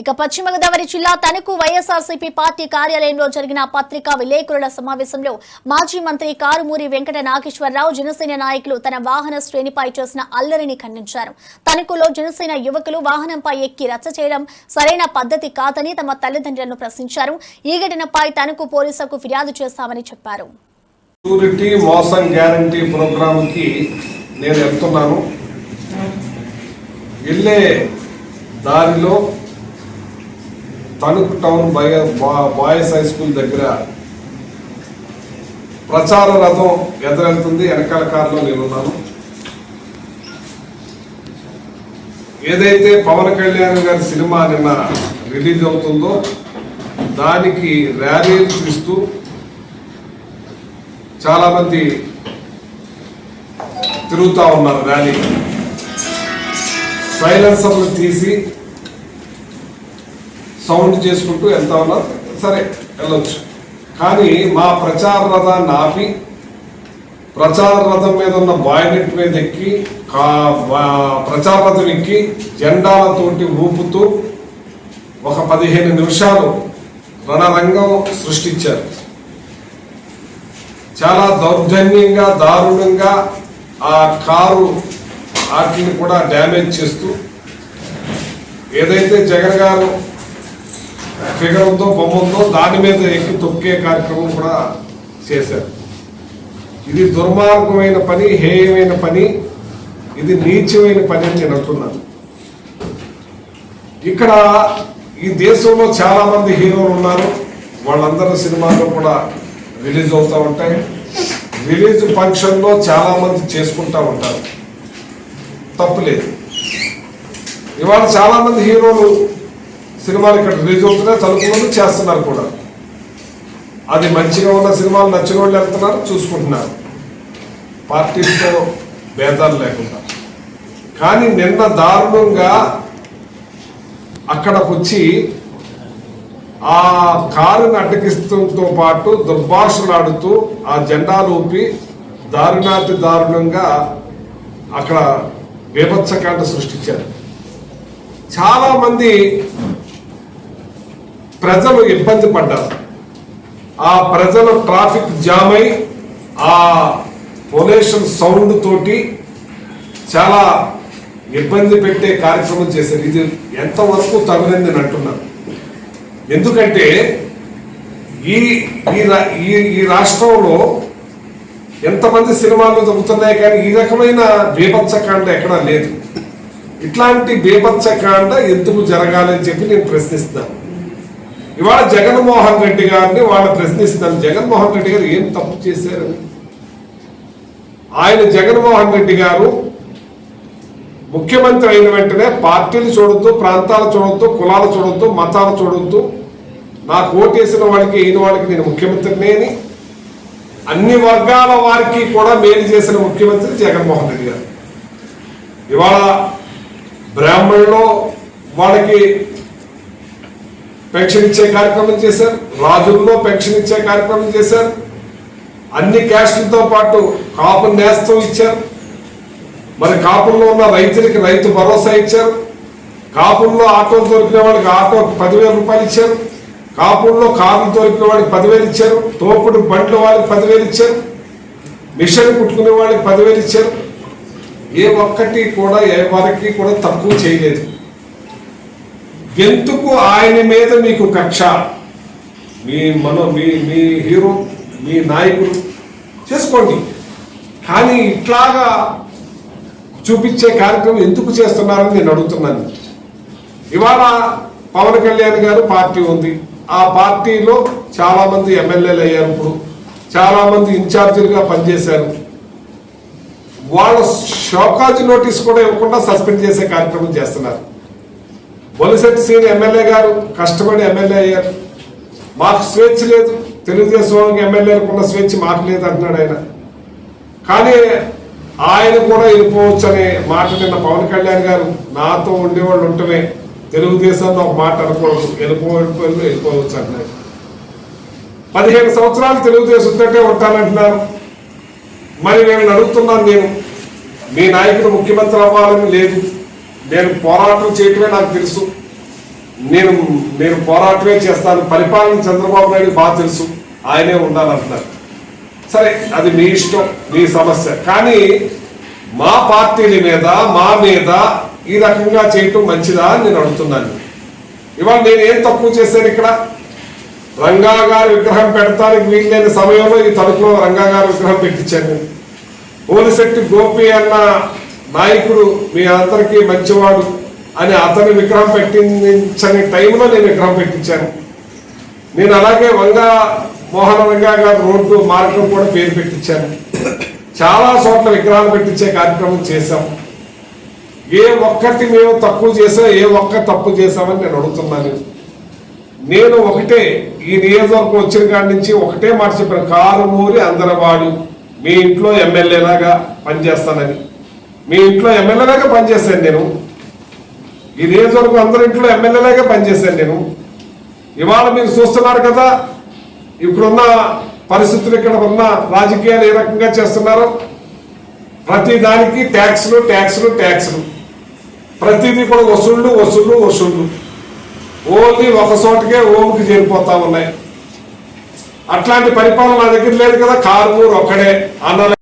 ఇక పశ్చిమ గోదావరి జిల్లా తణుకు వైఎస్ఆర్సీపీ పార్టీ కార్యాలయంలో జరిగిన పత్రికా విలేకరుల సమావేశంలో మాజీ మంత్రి కారుమూరి వెంకట నాగేశ్వరరావు జనసేన నాయకులు తన వాహన శ్రేణిపై చేసిన అల్లరిని ఖండించారు. తణుకులో జనసేన యువకులు వాహనంపై ఎక్కి రచ్చ చేయడం సరైన పద్ధతి కాదని తమ తల్లిదండ్రులను ప్రశ్నించారు. ఈ ఘటనపై తణుకు పోలీసులకు ఫిర్యాదు చేస్తామని చెప్పారు. మోసం గ్యారంటీ ప్రోగ్రాంకి నేను వెళ్తున్నాను. వెళ్ళే దారిలో తణుకు టౌన్ బయ బాయ్స్ హై స్కూల్ దగ్గర ప్రచార రథం ఎదురెళ్తుంది. వెనకాల కారులో నేనున్నాను. ఏదైతే పవన్ కళ్యాణ్ గారి సినిమా నిన్న రిలీజ్ అవుతుందో దానికి ర్యాలీలు చూస్తూ చాలామంది తిరుగుతూ ఉన్నారు ర్యాలీ సైలెన్సర్లు తీసి సౌండ్ చేసుకుంటూ వెళ్తా ఉన్నారు సరే వెళ్ళొచ్చు. కానీ మా ప్రచార రథాన్ని ఆపి ప్రచార రథం మీద ఉన్న బాయినెట్ మీద ఎక్కి కా- ప్రచార రథం ఎక్కి జెండాలతోటి ఊపుతూ ఒక పదిహేను నిమిషాలు రణరంగం సృష్టించారు. చాలా దౌర్జన్యంగా దారుణంగా ఆ కారు వాటిని కూడా డ్యామేజ్ చేస్తూ ఏదైతే జగన్ గారు ఫిగర్తో బొమ్మతో దాని మీద ఎక్కి తొక్కే కార్యక్రమం కూడా చేశారు. ఇది దుర్మార్గమైన పని హేయమైన పని ఇది నీచమైన పని అని నేను అంటున్నాను. ఇక్కడ ఈ దేశంలో చాలా మంది హీరోలు ఉన్నారు. వాళ్ళందరి సినిమాలు కూడా రిలీజ్ అవుతూ ఉంటాయి. రిలీజ్ ఫంక్షన్లో చాలా మంది చేసుకుంటూ ఉంటారు. తప్పులేదు. ఇవాళ చాలా మంది హీరోలు సినిమాలు ఇక్కడ రిలీజ్ అవుతున్నాయి తలుపులను చేస్తున్నారు కూడా. అది మంచిగా ఉన్న సినిమాలు నచ్చిన వాళ్ళు వెళ్తున్నారు చూసుకుంటున్నారు. పార్టీస్తో భేదాలు లేకుండా. కానీ నిన్న దారుణంగా అక్కడకు వచ్చి ఆ కారుని అడ్డగిస్తూతో పాటు దుర్భాషలాడుతూ ఆ జెండాలు ఊపి దారుణాతి దారుణంగా అక్కడ బీభత్సకాండ సృష్టించారు. చాలామంది ప్రజలు ఇబ్బంది పడ్డారు. ఆ ప్రజలు ట్రాఫిక్ జామ్ అయి ఆ పొల్యూషన్ సౌండ్ తోటి చాలా ఇబ్బంది పెట్టే కార్యక్రమం చేశారు. ఇది ఎంతవరకు తగునని అంటున్నారు. ఎందుకంటే ఈ ఈ రా- ఈ రాష్ట్రంలో ఎంతమంది సినిమాలు దొరుకుతున్నాయి కానీ ఈ రకమైన బీభత్సకాండ ఎక్కడా లేదు. ఇట్లాంటి బీభత్సకాండ ఎందుకు జరగాలని చెప్పి నేను ప్రశ్నిస్తున్నాను. ఇవాళ జగన్మోహన్ రెడ్డి గారిని వాళ్ళు ప్రశ్నిస్తున్నారు. జగన్మోహన్ రెడ్డి గారు ఏం తప్పు చేశారు? ఆయన జగన్మోహన్ రెడ్డి గారు ముఖ్యమంత్రి అయిన వెంటనే పార్టీలు చూడొద్దు ప్రాంతాలు చూడొద్దు కులాలు చూడొద్దు మతాలు చూడొద్దు. నాకు ఓటేసిన వాళ్ళకి అయిన వాళ్ళకి నేను ముఖ్యమంత్రినేని అని అన్ని వర్గాల వారికి కూడా మేలు చేసిన ముఖ్యమంత్రి జగన్మోహన్ రెడ్డి గారు. ఇవాళ బ్రాహ్మణులు వాళ్ళకి పెన్షన్ ఇచ్చే కార్యక్రమం చేశారు. రాజుల్లో పెన్షన్ ఇచ్చే కార్యక్రమం చేశారు. అన్ని క్యాస్టులతో పాటు కాపు నేస్తం ఇచ్చారు. మరి కాపుల్లో ఉన్న రైతులకి రైతు భరోసా ఇచ్చారు. కాపుల్లో ఆటోలు దొరికిన వాళ్ళకి ఆటో పదివేల రూపాయలు ఇచ్చారు. కాపుల్లో కార్లు దొరికిన వాళ్ళకి పదివేలు ఇచ్చారు. తోపుడు బండ్ల వాళ్ళకి పదివేలు ఇచ్చారు. మిషన్ కుట్టుకునే వాళ్ళకి పదివేలు ఇచ్చారు. ఏ ఒక్కటి కూడా ఏ వారికి కూడా తక్కువ చేయలేదు. ఎందుకు ఆయన మీద మీకు కక్ష? మీ మనో మీ మీ హీరో మీ నాయకుడు. చేసుకోండి. కానీ ఇట్లాగా చూపించే కార్యక్రమం ఎందుకు చేస్తున్నారని నేను అడుగుతున్నాను. ఇవాళ పవన్ కళ్యాణ్ గారు పార్టీ ఉంది. ఆ పార్టీలో చాలామంది ఎమ్మెల్యేలు అయ్యారు ఇప్పుడు. చాలామంది ఇన్ఛార్జీలుగా పనిచేశారు. వాళ్ళ షోకాజ్ నోటీస్ కూడా ఇవ్వకుండా సస్పెండ్ చేసే కార్యక్రమం చేస్తున్నారు. బొలిశెట్టి సీని ఎమ్మెల్యే గారు కష్టపడి ఎమ్మెల్యే అయ్యారు. మాకు స్వేచ్ఛ లేదు. తెలుగుదేశం వాళ్ళకి ఎమ్మెల్యేలకు ఉన్న స్వేచ్ఛ మాకు లేదు అంటున్నాడు ఆయన. కానీ ఆయన కూడా వెళ్ళిపోవచ్చు అనే మాట నిన్న పవన్ కళ్యాణ్ గారు నాతో ఉండేవాళ్ళు ఉంటమే తెలుగుదేశంలో ఒక మాట అనుకోవచ్చు వెళ్ళిపో వెళ్ళిపోవచ్చు అంటున్నారు పదిహేను సంవత్సరాలు తెలుగుదేశం తోటే ఉంటానంటున్నారు. మరి నేను అడుగుతున్నాను నేను మీ నాయకుడు ముఖ్యమంత్రి అవ్వాలని లేదు. నేను పోరాటం చేయటమే నాకు తెలుసు. నేను నేను పోరాటమే చేస్తాను. పరిపాలన చంద్రబాబు నాయుడు బాగా తెలుసు. ఆయనే ఉండాలంటున్నారు. సరే అది మీ ఇష్టం మీ సమస్య. కానీ మా పార్టీల మీద మా మీద ఈ రకంగా చేయటం మంచిదా అని నేను అడుగుతున్నాను. ఇవాళ నేను ఏం తక్కువ చేశాను ఇక్కడ? రంగా గారి విగ్రహం పెడతానికి వీలైన సమయంలో ఈ తలుపులో రంగా గారి విగ్రహం పెట్టించాను పోలిశెట్టి గోపి అన్న నాయకుడు మీ అందరికీ మంచివాడు అని అతని విగ్రహం పెట్టించని టైంలో నేను విగ్రహం పెట్టించాను. నేను అలాగే వంగ మోహన రంగా గారు రోడ్డు మార్గం కూడా పేరు పెట్టించాను. చాలా చోట్ల విగ్రహాలు పెట్టించే కార్యక్రమం చేశాం. ఏ ఒక్కటి మేము తప్పు చేసా ఏ ఒక్క తప్పు చేశామని నేను అడుగుతున్నాను. నేను ఒకటే ఈ నియోజకవర్గం వచ్చిన కాడి నుంచి ఒకటే మాట చెప్పాను కారుమూరి అందరవాడు మీ ఇంట్లో ఎమ్మెల్యేలాగా పనిచేస్తానని. మీ ఇంట్లో ఎమ్మెల్యేలాగా పనిచేశాను నేను. ఈ నియోజకవర్గం అందరి ఇంట్లో ఎమ్మెల్యేలాగా పనిచేశాను నేను. ఇవాళ మీరు చూస్తున్నారు కదా ఇప్పుడున్న పరిస్థితులు ఇక్కడ ఉన్న రాజకీయాలు ఏ రకంగా చేస్తున్నారు? ప్రతి దానికి ట్యాక్స్లు ట్యాక్స్లు ట్యాక్స్లు. ప్రతిదీ కూడా వసూళ్ళు వసూళ్ళు వసూళ్ళు ఓన్లీ ఒక చోటకే ఓముకి చేరిపోతా ఉన్నాయి. అట్లాంటి పరిపాలన నా దగ్గర లేదు కదా కారు ఒక్కడే. అన్న